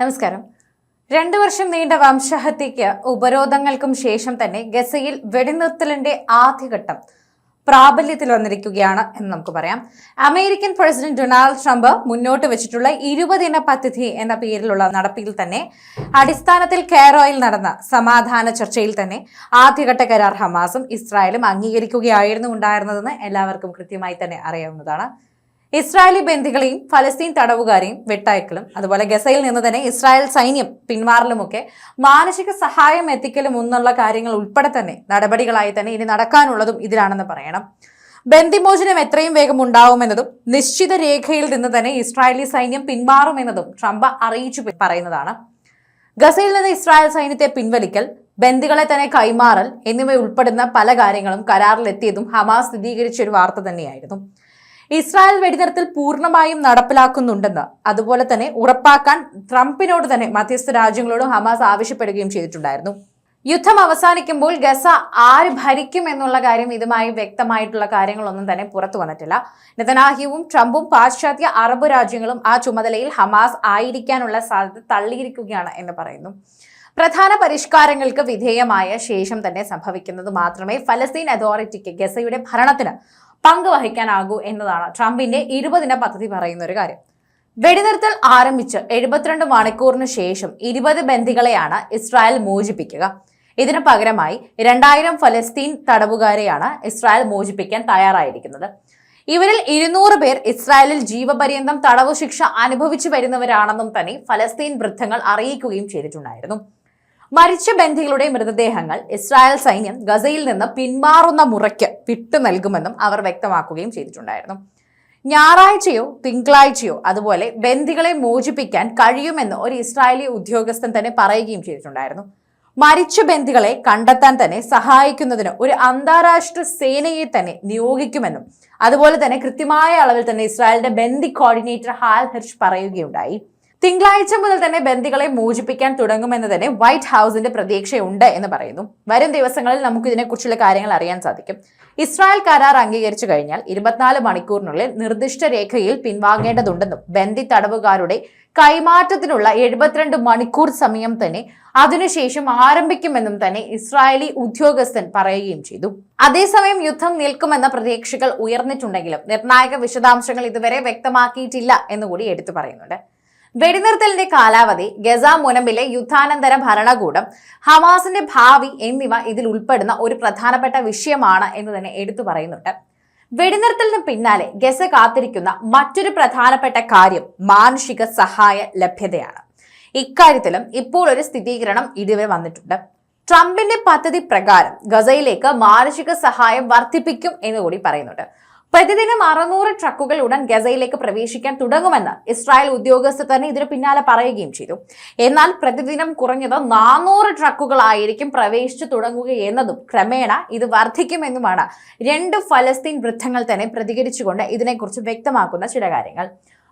നമസ്കാരം. രണ്ടു വർഷം നീണ്ട വംശഹത്യയ്ക്ക് ഉപരോധങ്ങൾക്കും ശേഷം തന്നെ ഗസയിൽ വെടിനിർത്തലിന്റെ ആദ്യഘട്ടം പ്രാബല്യത്തിൽ വന്നിരിക്കുകയാണ് എന്ന് നമുക്ക് പറയാം. അമേരിക്കൻ പ്രസിഡന്റ് ഡൊണാൾഡ് ട്രംപ് മുന്നോട്ട് വെച്ചിട്ടുള്ള ഇരുപതിന പദ്ധതി എന്ന പേരിലുള്ള നടപ്പിൽ തന്നെ അടിസ്ഥാനത്തിൽ കെയറോയിൽ നടന്ന സമാധാന ചർച്ചയിൽ തന്നെ ആദ്യഘട്ട കരാർ ഹമാസും ഇസ്രായേലും അംഗീകരിക്കുകയായിരുന്നു ഉണ്ടായിരുന്നതെന്ന് എല്ലാവർക്കും കൃത്യമായി തന്നെ അറിയാവുന്നതാണ്. ഇസ്രായേലി ബന്ധികളെയും ഫലസ്തീൻ തടവുകാരെയും വെട്ടയക്കലും അതുപോലെ ഗസയിൽ നിന്ന് തന്നെ ഇസ്രായേൽ സൈന്യം പിന്മാറലുമൊക്കെ മാനസിക സഹായം എത്തിക്കലും എന്നുള്ള കാര്യങ്ങൾ ഉൾപ്പെടെ തന്നെ നടപടികളായി തന്നെ ഇനി നടക്കാനുള്ളതും ഇതിലാണെന്ന് പറയണം. ബന്ദിമോചനം എത്രയും വേഗം ഉണ്ടാവുമെന്നതും നിശ്ചിത രേഖയിൽ നിന്ന് തന്നെ ഇസ്രായേലി സൈന്യം പിന്മാറുമെന്നതും ട്രംപ് അറിയിച്ചു പറയുന്നതാണ്. ഗസയിൽ നിന്ന് ഇസ്രായേൽ സൈന്യത്തെ പിൻവലിക്കൽ ബന്ദികളെ തന്നെ കൈമാറൽ എന്നിവ ഉൾപ്പെടുന്ന പല കാര്യങ്ങളും കരാറിലെത്തിയതും ഹമാസ് സ്ഥിരീകരിച്ച ഒരു വാർത്ത തന്നെയായിരുന്നു. ഇസ്രായേൽ വെടിനിർത്തൽ പൂർണമായും നടപ്പിലാക്കുന്നുണ്ടെന്ന് അതുപോലെ തന്നെ ഉറപ്പാക്കാൻ ട്രംപിനോട് തന്നെ മധ്യസ്ഥ രാജ്യങ്ങളോടും ഹമാസ് ആവശ്യപ്പെടുകയും ചെയ്തിട്ടുണ്ടായിരുന്നു. യുദ്ധം അവസാനിക്കുമ്പോൾ ഗസ ആര് ഭരിക്കും എന്നുള്ള കാര്യം ഇതുമായി വ്യക്തമായിട്ടുള്ള കാര്യങ്ങളൊന്നും തന്നെ പുറത്തു വന്നിട്ടില്ല. നെതനാഹ്യുവും ട്രംപും പാശ്ചാത്യ അറബ് രാജ്യങ്ങളും ആ ചുമതലയിൽ ഹമാസ് ആയിരിക്കാനുള്ള സാധ്യത തള്ളിയിരിക്കുകയാണ് എന്ന് പറയുന്നു. പ്രധാന പരിഷ്കാരങ്ങൾക്ക് വിധേയമായ ശേഷം തന്നെ സംഭവിക്കുന്നത് മാത്രമേ ഫലസ്തീൻ അതോറിറ്റിക്ക് ഗസയുടെ ഭരണത്തിന് പങ്കുവഹിക്കാനാകൂ എന്നതാണ് ട്രംപിന്റെ ഇരുപതിന പദ്ധതി പറയുന്ന ഒരു കാര്യം. വെടിനിർത്തൽ ആരംഭിച്ച് എഴുപത്തിരണ്ട് മണിക്കൂറിന് ശേഷം ഇരുപത് ബന്ദികളെയാണ് ഇസ്രായേൽ മോചിപ്പിക്കുക. ഇതിനു പകരമായി രണ്ടായിരം ഫലസ്തീൻ തടവുകാരെയാണ് ഇസ്രായേൽ മോചിപ്പിക്കാൻ തയ്യാറായിരിക്കുന്നത്. ഇവരിൽ ഇരുന്നൂറ് പേർ ഇസ്രായേലിൽ ജീവപര്യന്തം തടവു ശിക്ഷ അനുഭവിച്ചു വരുന്നവരാണെന്നും തന്നെ ഫലസ്തീൻ വൃദ്ധങ്ങൾ അറിയിക്കുകയും ചെയ്തിട്ടുണ്ടായിരുന്നു. മരിച്ച ബന്ധികളുടെ മൃതദേഹങ്ങൾ ഇസ്രായേൽ സൈന്യം ഗസയിൽ നിന്ന് പിന്മാറുന്ന മുറയ്ക്ക് വിട്ടു നൽകുമെന്നും അവർ വ്യക്തമാക്കുകയും ചെയ്തിട്ടുണ്ടായിരുന്നു. ഞായറാഴ്ചയോ തിങ്കളാഴ്ചയോ അതുപോലെ ബന്ധികളെ മോചിപ്പിക്കാൻ കഴിയുമെന്ന് ഒരു ഇസ്രായേലി ഉദ്യോഗസ്ഥൻ തന്നെ പറയുകയും ചെയ്തിട്ടുണ്ടായിരുന്നു. മരിച്ച ബന്ധികളെ കണ്ടെത്താൻ തന്നെ സഹായിക്കുന്നതിന് ഒരു അന്താരാഷ്ട്ര സേനയെ തന്നെ നിയോഗിക്കുമെന്നും അതുപോലെ തന്നെ കൃത്യമായ അളവിൽ തന്നെ ഇസ്രായേലിന്റെ ബന്ദി കോർഡിനേറ്റർ ഹാൽ ഹിർഷ് പറയുകയുണ്ടായി. തിങ്കളാഴ്ച മുതൽ തന്നെ ബന്ദികളെ മോചിപ്പിക്കാൻ തുടങ്ങുമെന്ന് തന്നെ വൈറ്റ് ഹൗസിന്റെ പ്രതീക്ഷയുണ്ട് എന്ന് പറയുന്നു. വരും ദിവസങ്ങളിൽ നമുക്ക് ഇതിനെക്കുറിച്ചുള്ള കാര്യങ്ങൾ അറിയാൻ സാധിക്കും. ഇസ്രായേൽ കരാർ അംഗീകരിച്ചു കഴിഞ്ഞാൽ ഇരുപത്തിനാല് മണിക്കൂറിനുള്ളിൽ നിർദ്ദിഷ്ട രേഖയിൽ പിൻവാങ്ങേണ്ടതുണ്ടെന്നും ബന്ദി തടവുകാരുടെ കൈമാറ്റത്തിനുള്ള എഴുപത്തിരണ്ട് മണിക്കൂർ സമയം തന്നെ അതിനുശേഷം ആരംഭിക്കുമെന്നും തന്നെ ഇസ്രായേലി ഉദ്യോഗസ്ഥൻ പറയുകയും ചെയ്തു. അതേസമയം യുദ്ധം നിൽക്കുമെന്ന പ്രതീക്ഷകൾ ഉയർന്നിട്ടുണ്ടെങ്കിലും നിർണായക വിശദാംശങ്ങൾ ഇതുവരെ വ്യക്തമാക്കിയിട്ടില്ല എന്നുകൂടി എടുത്തു പറയുന്നുണ്ട്. വെടിനിർത്തലിന്റെ കാലാവധി ഗസ മുനമ്പിലെ യുദ്ധാനന്തര ഭരണകൂടം ഹമാസിന്റെ ഭാവി എന്നിവ ഇതിൽ ഉൾപ്പെടുന്ന ഒരു പ്രധാനപ്പെട്ട വിഷയമാണ് എന്ന് തന്നെ എടുത്തു പറയുന്നുണ്ട്. വെടിനിർത്തലിന് പിന്നാലെ ഗസ കാത്തിരിക്കുന്ന മറ്റൊരു പ്രധാനപ്പെട്ട കാര്യം മാനുഷിക സഹായ ലഭ്യതയാണ്. ഇക്കാര്യത്തിലും ഇപ്പോൾ ഒരു സ്ഥിരീകരണം ഇതുവരെ വന്നിട്ടുണ്ട്. ട്രംപിന്റെ പദ്ധതി പ്രകാരം ഗസയിലേക്ക് മാനുഷിക സഹായം വർദ്ധിപ്പിക്കും എന്ന് കൂടി പറയുന്നുണ്ട്. പ്രതിദിനം അറുന്നൂറ് ട്രക്കുകൾ ഉടൻ ഗസയിലേക്ക് പ്രവേശിക്കാൻ തുടങ്ങുമെന്ന് ഇസ്രായേൽ ഉദ്യോഗസ്ഥർ തന്നെ ഇതിനു പിന്നാലെ പറയുകയും ചെയ്തു. എന്നാൽ പ്രതിദിനം കുറഞ്ഞത് നാനൂറ് ട്രക്കുകളായിരിക്കും പ്രവേശിച്ചു തുടങ്ങുകയെന്നതും ക്രമേണ ഇത് വർദ്ധിക്കുമെന്നുമാണ് രണ്ട് ഫലസ്തീൻ വൃദ്ധങ്ങൾ തന്നെ പ്രതികരിച്ചുകൊണ്ട് ഇതിനെക്കുറിച്ച് വ്യക്തമാക്കുന്ന ചില കാര്യങ്ങൾ.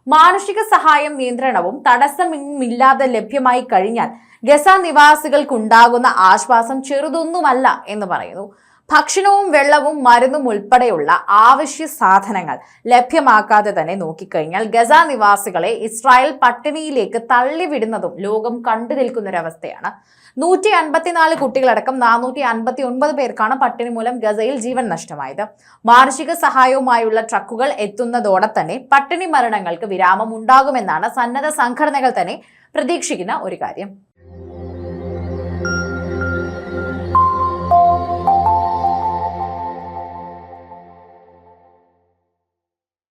മാനുഷിക സഹായം നിയന്ത്രണവും തടസ്സമില്ലാതെ ലഭ്യമായി കഴിഞ്ഞാൽ ഗസ നിവാസികൾക്കുണ്ടാകുന്ന ആശ്വാസം ചെറുതൊന്നുമല്ല എന്ന് പറയുന്നു. ഭക്ഷണവും വെള്ളവും മരുന്നും ഉൾപ്പെടെയുള്ള ആവശ്യ സാധനങ്ങൾ ലഭ്യമാക്കാതെ തന്നെ നോക്കിക്കഴിഞ്ഞാൽ ഗസ നിവാസികളെ ഇസ്രായേൽ പട്ടിണിയിലേക്ക് തള്ളിവിടുന്നതും ലോകം കണ്ടു നിൽക്കുന്നൊരവസ്ഥയാണ്. നൂറ്റി അൻപത്തിനാല് കുട്ടികളടക്കം നാനൂറ്റി അൻപത്തി ഒൻപത് പേർക്കാണ് പട്ടിണി മൂലം ഗസയിൽ ജീവൻ നഷ്ടമായത്. മാനുഷിക സഹായവുമായുള്ള ട്രക്കുകൾ എത്തുന്നതോടെ തന്നെ പട്ടിണി മരണങ്ങൾക്ക് വിരാമം ഉണ്ടാകുമെന്നാണ് സന്നദ്ധ സംഘടനകൾ തന്നെ പ്രതീക്ഷിക്കുന്ന ഒരു കാര്യം.